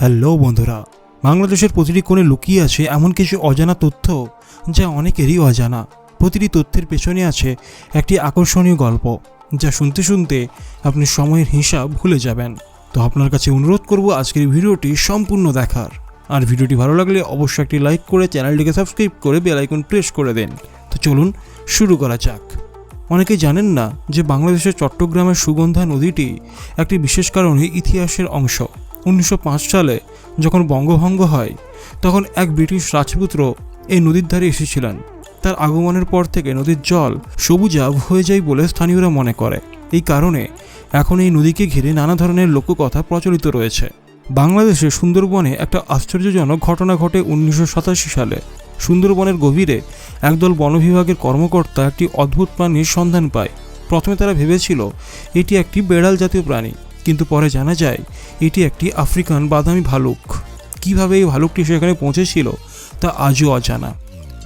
Hello বন্ধুরা, বাংলাদেশের প্রতিটি কোণে লুকিয়ে আছে এমন কিছু অজানা তথ্য যা অনেকেরই অজানা। প্রতিটি তথ্যের পেছনে আছে একটি আকর্ষণীয় গল্প যা শুনতে শুনতে আপনি সময়ের হিসাব ভুলে যাবেন। তো আপনার কাছে অনুরোধ করব আজকের ভিডিওটি সম্পূর্ণ দেখার। আর ভিডিওটি ভালো লাগলে অবশ্যই একটি লাইক করে চ্যানেলটিকে সাবস্ক্রাইব করে বেল আইকন প্রেস করে দেন। তো চলুন শুরু করা যাক। অনেকে জানেন না যে বাংলাদেশের চট্টগ্রামের সুগন্ধা নদীটি একটি বিশেষ কারণে ইতিহাসের অংশ। উনিশশো পাঁচ সালে যখন বঙ্গভঙ্গ হয়, তখন এক ব্রিটিশ রাজপুত্র এই নদীর ধারে এসেছিলেন। তার আগমনের পর থেকে নদীর জল সবুজাভ হয়ে যায় বলে স্থানীয়রা মনে করে। এই কারণে এখন এই নদীকে ঘিরে নানা ধরনের লোককথা প্রচলিত রয়েছে। বাংলাদেশের সুন্দরবনে একটা আশ্চর্যজনক ঘটনা ঘটে উনিশশো সাতাশি সালে। সুন্দরবনের গভীরে একদল বনবিভাগের কর্মকর্তা একটি অদ্ভুত প্রাণীর সন্ধান পায়। প্রথমে তারা ভেবেছিল, এটি একটি বেড়াল জাতীয় প্রাণী। কিন্তু পরে জানা যায়, এটি একটি আফ্রিকান বাদামি ভালুক। কীভাবে এই ভালুকটি সেখানে পৌঁছেছিল, তা আজও অজানা।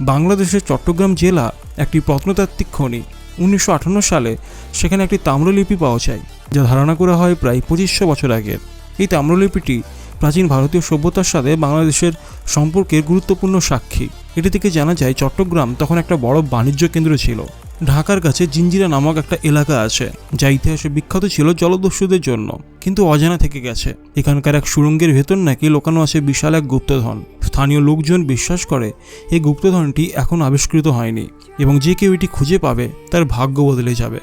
বাংলাদেশের চট্টগ্রাম জেলা একটি প্রত্নতাত্ত্বিক খনি। উনিশশো আটান্ন সালে সেখানে একটি তাম্রলিপি পাওয়া যায়, যা ধারণা করা হয় প্রায় পঁচিশশো বছর আগের। এই তাম্রলিপিটি প্রাচীন ভারতীয় সভ্যতার সাথে বাংলাদেশের সম্পর্কের গুরুত্বপূর্ণ সাক্ষী। এটি থেকে জানা যায়, চট্টগ্রাম তখন একটা বড় বাণিজ্য কেন্দ্র ছিল। ঢাকার কাছে জিঞ্জিরা নামক একটা এলাকা আছে, যা ইতিহাসে বিখ্যাত ছিল জলদস্যুদের জন্য, কিন্তু অজানা থেকে গেছে। এখানকার এক সুড়ঙ্গের ভেতর নাকি লোকানো আছে বিশাল এক গুপ্তধন। স্থানীয় লোকজন বিশ্বাস করে, এই গুপ্তধনটি এখন আবিষ্কৃত হয়নি, এবং যে কেউ এটি খুঁজে পাবে, তার ভাগ্য বদলে যাবে।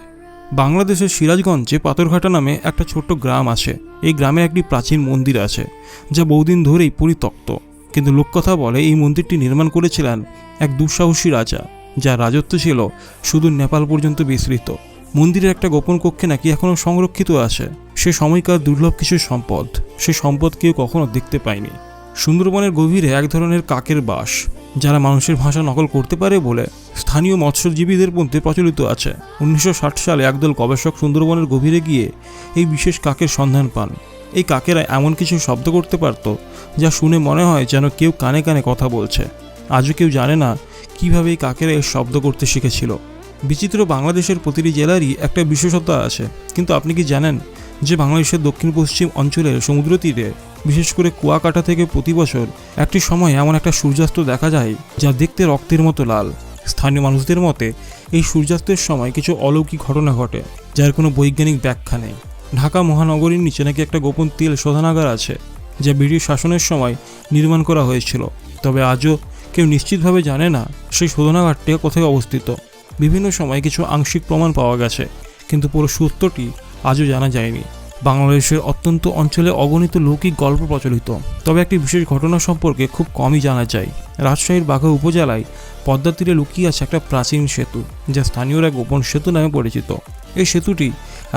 বাংলাদেশের সিরাজগঞ্জে পাথরঘাটা নামে একটা ছোট্ট গ্রাম আছে। এই গ্রামে একটি প্রাচীন মন্দির আছে, যা বহুদিন ধরেই পরিত্যক্ত। কিন্তু লোককথা বলে এই মন্দিরটি নির্মাণ করেছিলেন এক দুঃসাহসী রাজা। যার রাজত্ব ছিল শুধু নেপাল পর্যন্ত বিস্তৃত। মন্দিরের একটা গোপন কক্ষে নাকি এখনও সংরক্ষিত আছে। সে সময়কার দুর্লভ কিছু সম্পদ। সে সম্পদ কেউ কখনো দেখতে পায়নি। সুন্দরবনের গভীরে এক ধরনের কাকের বাস, যারা মানুষের ভাষা নকল করতে পারে বলে স্থানীয় মৎস্যজীবীদের মধ্যে প্রচলিত আছে। উনিশশো ষাট সালে একদল গবেষক সুন্দরবনের গভীরে গিয়ে এই বিশেষ কাকের সন্ধান পান। এই কাকেরা এমন কিছু শব্দ করতে পারত, যা শুনে মনে হয় যেন কেউ কানে কানে কথা বলছে। আজও কেউ জানে না কীভাবে এই কাকেরা এই শব্দ করতে শিখেছিল। বিচিত্র বাংলাদেশের প্রতিটি জেলারই একটা বিশেষতা আছে। কিন্তু আপনি কি জানেন যে বাংলাদেশের দক্ষিণ পশ্চিম অঞ্চলের সমুদ্র তীরে, বিশেষ করে কুয়াকাটা থেকে প্রতি বছর একটি সময় এমন একটা সূর্যাস্ত দেখা যায় যা দেখতে রক্তের মতো লাল। স্থানীয় মানুষদের মতে, এই সূর্যাস্তের সময় কিছু অলৌকিক ঘটনা ঘটে, যার কোনো বৈজ্ঞানিক ব্যাখ্যা নেই। ঢাকা মহানগরীর নিচে নাকি একটা গোপন তেল শোধনাগার আছে, যা ব্রিটিশ শাসনের সময় নির্মাণ করা হয়েছিল। তবে আজও কেউ নিশ্চিতভাবে জানে না সেই শোধনাগারটি কোথায় অবস্থিত। বিভিন্ন সময় কিছু আংশিক প্রমাণ পাওয়া গেছে, কিন্তু পুরো সত্যটি আজও জানা যায়নি। বাংলাদেশের অত্যন্ত অঞ্চলে অগণিত লৌকিক গল্প প্রচলিত, তবে একটি বিশেষ ঘটনা সম্পর্কে খুব কমই জানা যায়। রাজশাহীর বাঘা উপজেলায় পদ্মা তীরে লুকিয়ে আছে একটা প্রাচীন সেতু, যা স্থানীয়রা গোপন সেতু নামে পরিচিত। এই সেতুটি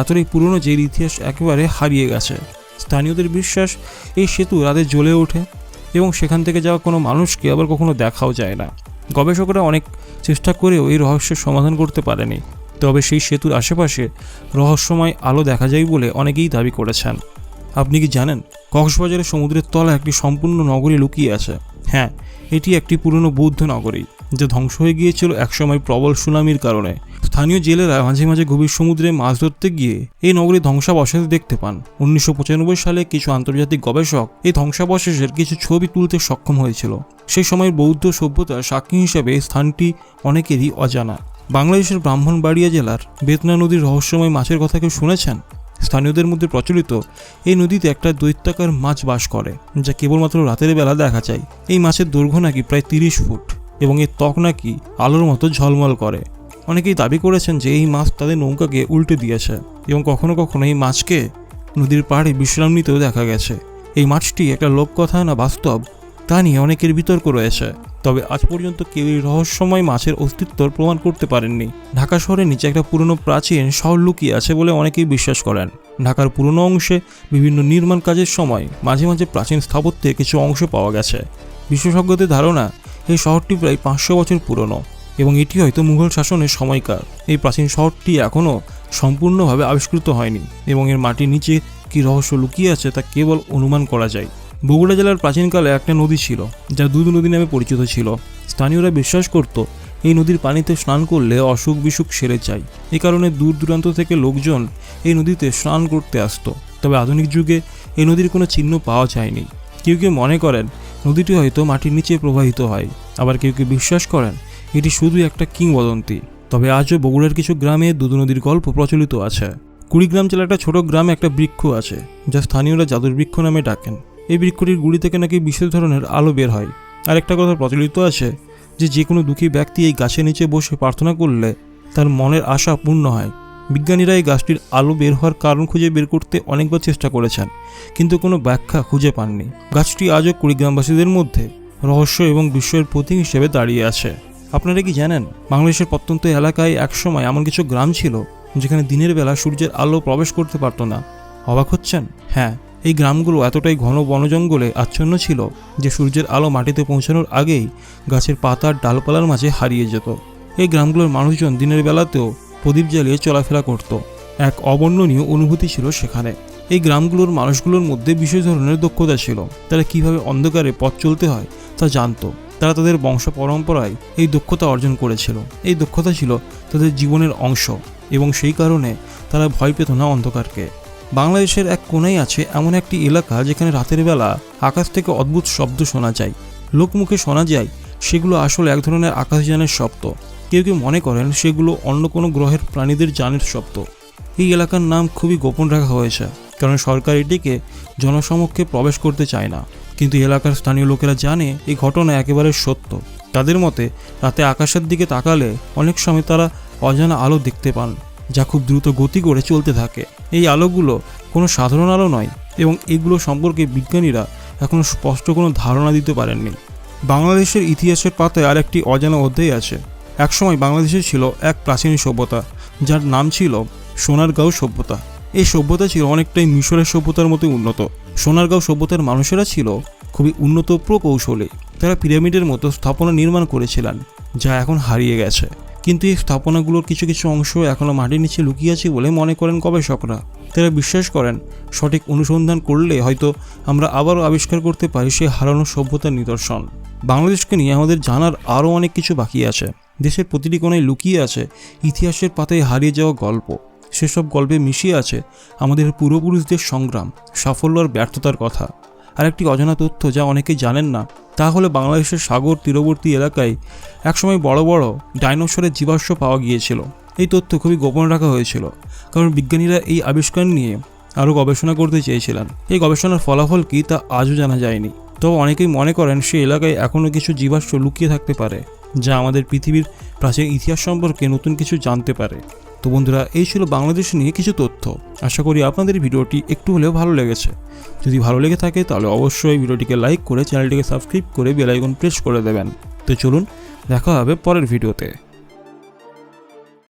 এতটাই পুরনো যে ইতিহাস একেবারে হারিয়ে গেছে। স্থানীয়দের বিশ্বাস, এই সেতু রাতে জ্বলে ওঠে এবং সেখান থেকে যাওয়া কোনো মানুষকে আবার কখনো দেখাও যায় না। গবেষকরা অনেক চেষ্টা করেও এই রহস্যের সমাধান করতে পারেনি। তবে সেই সেতুর আশেপাশে রহস্যময় আলো দেখা যায় বলে অনেকেই দাবি করেছেন। আপনি কি জানেন, কক্সবাজারের সমুদ্রের তলা একটি সম্পূর্ণ নগরী লুকিয়ে আছে? হ্যাঁ এটি একটি পুরনো বৌদ্ধ নগরী, যা ধ্বংস হয়ে গিয়েছিল একসময় প্রবল সুনামির কারণে। স্থানীয় জেলেরা মাঝে মাঝে গভীর সমুদ্রে মাছ ধরতে গিয়ে এই নগরী ধ্বংসাবশেষ দেখতে পান। উনিশশো পঁচানব্বই সালে কিছু আন্তর্জাতিক গবেষক এই ধ্বংসাবশেষের কিছু ছবি তুলতে সক্ষম হয়েছিল। সেই সময়ের বৌদ্ধ সভ্যতার সাক্ষী হিসেবে স্থানটি অনেকেরই অজানা। বাংলাদেশের ব্রাহ্মণবাড়িয়া জেলার বেতনা নদীর রহস্যময় মাছের কথা কেউ শুনেছেন? স্থানীয়দের মধ্যে প্রচলিত এই নদীতে একটা দৈত্যাকার মাছ বাস করে, যা কেবলমাত্র রাতের বেলা দেখা যায়। এই মাছের দৈর্ঘ্য নাকি প্রায় তিরিশ ফুট এবং এর ত্বক নাকি আলোর মতো ঝলমল করে। অনেকেই দাবি করেছেন যে এই মাছ তাদের নৌকাকে উল্টে দিয়েছে এবং কখনো কখনো এই মাছকে নদীর পাড়ে বিশ্রাম নিতেও দেখা গেছে। এই মাছটি একটা লোককথা না বাস্তব, তা নিয়ে অনেকের বিতর্ক রয়েছে। তবে আজ পর্যন্ত কেউ এই রহস্যময় মাছের অস্তিত্বর প্রমাণ করতে পারেননি। ঢাকা শহরের নিচে একটা পুরনো প্রাচীন শহর লুকিয়ে আছে বলে অনেকেই বিশ্বাস করেন। ঢাকার পুরনো অংশে বিভিন্ন নির্মাণ কাজের সময় মাঝে মাঝে প্রাচীন স্থাপত্যের কিছু অংশ পাওয়া গেছে। বিশেষজ্ঞদের ধারণা, এই শহরটি প্রায় পাঁচশো বছর পুরনো এবং এটি হয়তো মুঘল শাসনের সময়কার। এই প্রাচীন শহরটি এখনও সম্পূর্ণভাবে আবিষ্কৃত হয়নি এবং এর মাটির নিচে কী রহস্য লুকিয়ে আছে তা কেবল অনুমান করা যায়। বগুড়া জেলার প্রাচীনকালে একটা নদী ছিল, যা দুধ নদী নামে পরিচিত ছিল। স্থানীয়রা বিশ্বাস করত, এই নদীর পানিতে স্নান করলে অসুখ বিসুখ সেরে যায়। এই কারণে দূর দূরান্ত থেকে লোকজন এই নদীতে স্নান করতে আসতো। তবে আধুনিক যুগে এই নদীর কোনো চিহ্ন পাওয়া যায়নি। কেউ কেউ মনে করেন, নদীটি হয়তো মাটির নিচে প্রবাহিত হয়। আবার কেউ কেউ বিশ্বাস করেন, এটি শুধু একটা কিংবদন্তি। তবে আজও বগুড়ার কিছু গ্রামে দুধ নদীর গল্প প্রচলিত আছে। কুড়িগ্রাম জেলার একটা ছোট গ্রামে একটা বৃক্ষ আছে, যা স্থানীয়রা জাদুর বৃক্ষ নামে ডাকেন। এই বৃক্ষটির গুড়ি থেকে নাকি বিশেষ ধরনের আলো বের হয়। আর একটা কথা প্রচলিত আছে যে যে কোনো দুঃখী ব্যক্তি এই গাছের নিচে বসে প্রার্থনা করলে তার মনের আশা পূর্ণ হয়। বিজ্ঞানীরা এই গাছটির আলো বের হওয়ার কারণ খুঁজে বের করতে অনেকবার চেষ্টা করেছেন, কিন্তু কোনো ব্যাখ্যা খুঁজে পাননি। গাছটি আজও কুড়িগ্রামবাসীদের মধ্যে রহস্য এবং বিস্ময়ের প্রতীক হিসেবে দাঁড়িয়ে আছে। আপনারা কি জানেন, বাংলাদেশের প্রত্যন্ত এলাকায় একসময় এমন কিছু গ্রাম ছিল, যেখানে দিনের বেলা সূর্যের আলো প্রবেশ করতে পারতো না? অবাক হচ্ছেন? হ্যাঁ এই গ্রামগুলো এতটাই ঘন বনজঙ্গলে আচ্ছন্ন ছিল যে সূর্যের আলো মাটিতে পৌঁছানোর আগেই গাছের পাতার ডালপালার মাঝে হারিয়ে যেত। এই গ্রামগুলোর মানুষজন দিনের বেলাতেও প্রদীপ জ্বালিয়ে চলাফেরা করত। এক অবর্ণনীয় অনুভূতি ছিল সেখানে। এই গ্রামগুলোর মানুষগুলোর মধ্যে বিশেষ ধরনের দক্ষতা ছিল। তারা কীভাবে অন্ধকারে পথ চলতে হয় তা জানত। তারা তাদের বংশ পরম্পরায় এই দক্ষতা অর্জন করেছিল। এই দক্ষতা ছিল তাদের জীবনের অংশ এবং সেই কারণে তারা ভয় পেত না অন্ধকারকে। বাংলাদেশের এক কোনায় আছে এমন একটি এলাকা যেখানে রাতের বেলা আকাশ থেকে অদ্ভুত শব্দ শোনা যায়। লোকমুখে শোনা যায়, সেগুলো আসলে এক ধরনের আকাশযানের শব্দ। কেউ কেউ মনে করেন সেগুলো অন্য কোনো গ্রহের প্রাণীদের যানের শব্দ। এই এলাকার নাম খুবই গোপন রাখা হয়েছে, কারণ সরকার এটিকে জনসমক্ষে প্রবেশ করতে চায় না। কিন্তু এলাকার স্থানীয় লোকেরা জানে এই ঘটনা একেবারে সত্য। তাদের মতে, রাতে আকাশের দিকে তাকালে অনেক সময় তারা অজানা আলো দেখতে পান, যা খুব দ্রুত গতি করে চলতে থাকে। এই আলোগুলো কোনো সাধারণ আলো নয় এবং এগুলো সম্পর্কে বিজ্ঞানীরা এখনও স্পষ্ট কোনো ধারণা দিতে পারেননি। বাংলাদেশের ইতিহাসের পাতায় আর একটি অজানা অধ্যায় আছে। একসময় বাংলাদেশে ছিল এক প্রাচীন সভ্যতা, যার নাম ছিল সোনারগাঁও সভ্যতা। এই সভ্যতা ছিল অনেকটাই মিশরের সভ্যতার মতো উন্নত। সোনারগাঁও সভ্যতার মানুষেরা ছিল খুবই উন্নত প্রকৌশলী। তারা পিরামিডের মতো স্থাপনা নির্মাণ করেছিলেন, যা এখন হারিয়ে গেছে। কিন্তু এই স্থাপনাগুলোর কিছু কিছু অংশ এখনও মাটির নিচে লুকিয়ে আছে বলে মনে করেন গবেষকরা। তারা বিশ্বাস করেন, সঠিক অনুসন্ধান করলে হয়তো আমরা আবারও আবিষ্কার করতে পারি সেই হারানো সভ্যতার নিদর্শন। বাংলাদেশকে নিয়ে আমাদের জানার আরও অনেক কিছু বাকি আছে। দেশের প্রতিটি কোণায় লুকিয়ে আছে ইতিহাসের পাতায় হারিয়ে যাওয়া গল্প। সেসব গল্পে মিশিয়ে আছে আমাদের পূর্বপুরুষদের সংগ্রাম, সাফল্য আর ব্যর্থতার কথা। আর একটি অজানা তথ্য যা অনেকেই জানেন না, তা হলে বাংলাদেশের সাগর তীরবর্তী এলাকায় একসময় বড় বড় ডাইনোসরের জীবাশ্ম পাওয়া গিয়েছিল। এই তথ্য খুবই গোপন রাখা হয়েছিল, কারণ বিজ্ঞানীরা এই আবিষ্কার নিয়ে আরও গবেষণা করতে চেয়েছিলেন। এই গবেষণার ফলাফল কি তা আজও জানা যায়নি। তবে অনেকেই মনে করেন সে এলাকায় এখনও কিছু জীবাশ্ম লুকিয়ে থাকতে পারে, যা আমাদের পৃথিবীর প্রাচীন ইতিহাস সম্পর্কে নতুন কিছু জানতে পারে। তো বন্ধুরা, এই ছিল বাংলাদেশ নিয়ে কিছু তথ্য। আশা করি আপনাদের ভিডিওটি একটু হলেও ভালো লেগেছে। যদি ভালো লেগে থাকে, তাহলে অবশ্যই ভিডিওটিকে লাইক করে চ্যানেলটিকে সাবস্ক্রাইব করে বেলাইকন প্রেস করে দেবেন। তো চলুন, দেখা হবে পরের ভিডিওতে।